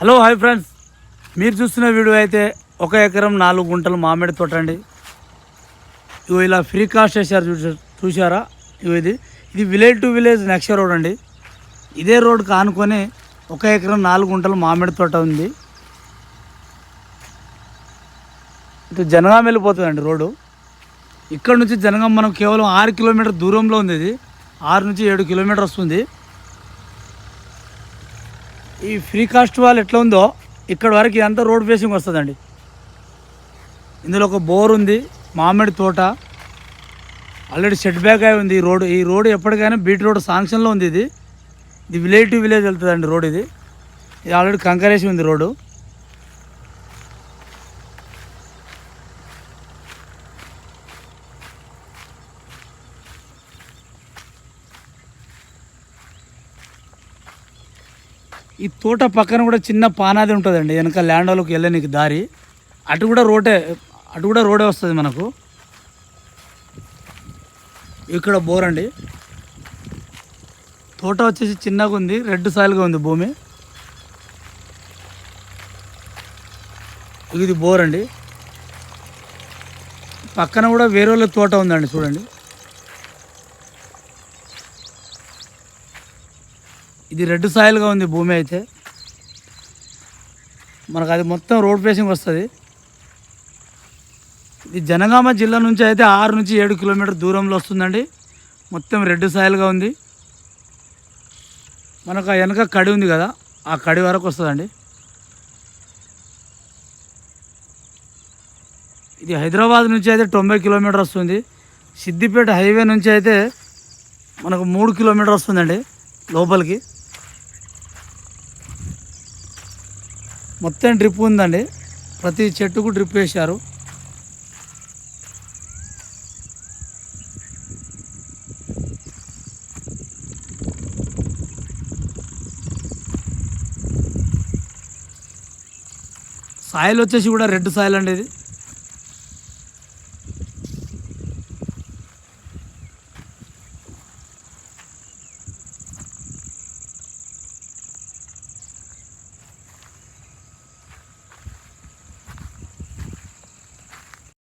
Hello hi friends. మీరు చూస్తున్న video అయితే ఒక ఎకరం నాలుగు గుంటలు మామిడి తోట అండి. ఇవి ఇలా ఫ్రీ కాస్ట్ వేసారు చూసా చూసారా ఇవి ఇది. ఇది village to village next road అండి. ఇదే రోడ్కి ఆనుకొని ఒక ఎకరం నాలుగు గుంటలు మామిడి తోట ఉంది. ఇటు జనగాం వెళ్ళిపోతుందండి రోడ్డు. ఇక్కడ నుంచి జనగాం మనం కేవలం ఆరు కిలోమీటర్ దూరంలో ఉంది ఇది. ఆరు నుంచి ఏడు కిలోమీటర్ వస్తుంది. ఈ ఫ్రీ కాస్ట్ వాళ్ళు ఎట్లా ఉందో ఇక్కడ వరకు ఇదంతా రోడ్ ఫేసింగ్ వస్తుందండి. ఇందులో ఒక బోర్ ఉంది మామిడి తోట ఆల్రెడీ సెట్ బ్యాక్ అయి ఉంది ఈ రోడ్. ఈ రోడ్ ఎప్పటికైనా బీట్ రోడ్ సాంక్షన్లో ఉంది ఇది. ఇది విలేజ్ టు విలేజ్ వెళ్తుందండి రోడ్ ఇది. ఇది ఆల్రెడీ కంకరేసి ఉంది రోడ్డు. ఈ తోట పక్కన కూడా చిన్న పానాది ఉంటుందండి. వెనక ల్యాండ్ వాళ్ళకి వెళ్ళనీకి దారి. అటు కూడా రోటే అటు కూడా రోడే వస్తుంది మనకు. ఇక్కడ బోర్ అండి. తోట వచ్చేసి చిన్నగా ఉంది రెడ్ సాయిల్గా ఉంది భూమి. ఇది బోర్ అండి. పక్కన కూడా వేరే వాళ్ళ తోట ఉందండి చూడండి. ఇది రెడ్ సాయిల్గా ఉంది భూమి అయితే. మనకు అది మొత్తం రోడ్ ఫేసింగ్ వస్తుంది. ఇది జనగామ జిల్లా నుంచి అయితే ఆరు నుంచి ఏడు కిలోమీటర్ దూరంలో వస్తుందండి. మొత్తం రెడ్ సాయిల్గా ఉంది. మనకు ఆ వెనక కడి ఉంది కదా ఆ కడి వరకు వస్తుందండి. ఇది హైదరాబాద్ నుంచి అయితే తొంభై కిలోమీటర్ వస్తుంది. సిద్దిపేట హైవే నుంచి అయితే మనకు మూడు కిలోమీటర్ వస్తుందండి లోపలికి. మొత్తం డ్రిప్ ఉందండి. ప్రతి చెట్టుకు డ్రిప్ వేశారు. సాయిల్ వచ్చేసి కూడా రెడ్ సాయిల్ అండి ఇది.